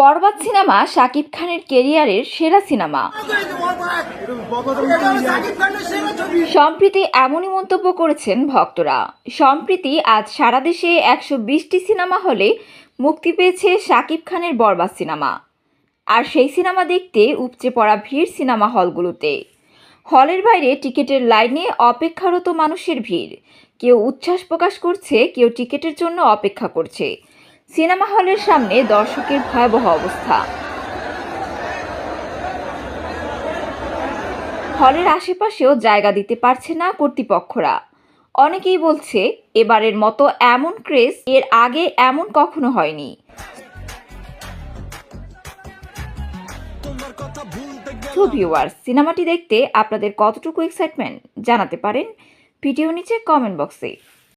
বরবাদ cinema Shakib খানের কেরিয়ারের সেরা সিনেমা। সম্প্রীতি এমনই মন্তব্য করেছেন ভক্তরা। সম্প্রীতি আজ সারা দেশে একশো বিশটি সিনেমা হলে মুক্তি পেয়েছে শাকিব খানের বরবাদ সিনেমা। আর সেই সিনেমা দেখতে উপচে পড়া ভিড় সিনেমা হলগুলোতে। হলের বাইরে টিকিটের লাইনে অপেক্ষারত মানুষের ভিড়। কেউ উচ্ছ্বাস প্রকাশ করছে, কেউ টিকিটের জন্য অপেক্ষা করছে। সিনেমা হলের সামনে দর্শকের ভয়াবহ অবস্থা। হলের আশেপাশেও জায়গা দিতে পারছে না কর্তৃপক্ষরা। অনেকেই বলছে, এবারের মতো এমন ক্রেজ এর আগে এমন কখনো হয়নি। তো ভিউয়ার্স সিনেমাটি দেখতে আপনাদের কতটুকু এক্সাইটমেন্ট জানাতে পারেন? ভিডিও নিচে কমেন্ট বক্সে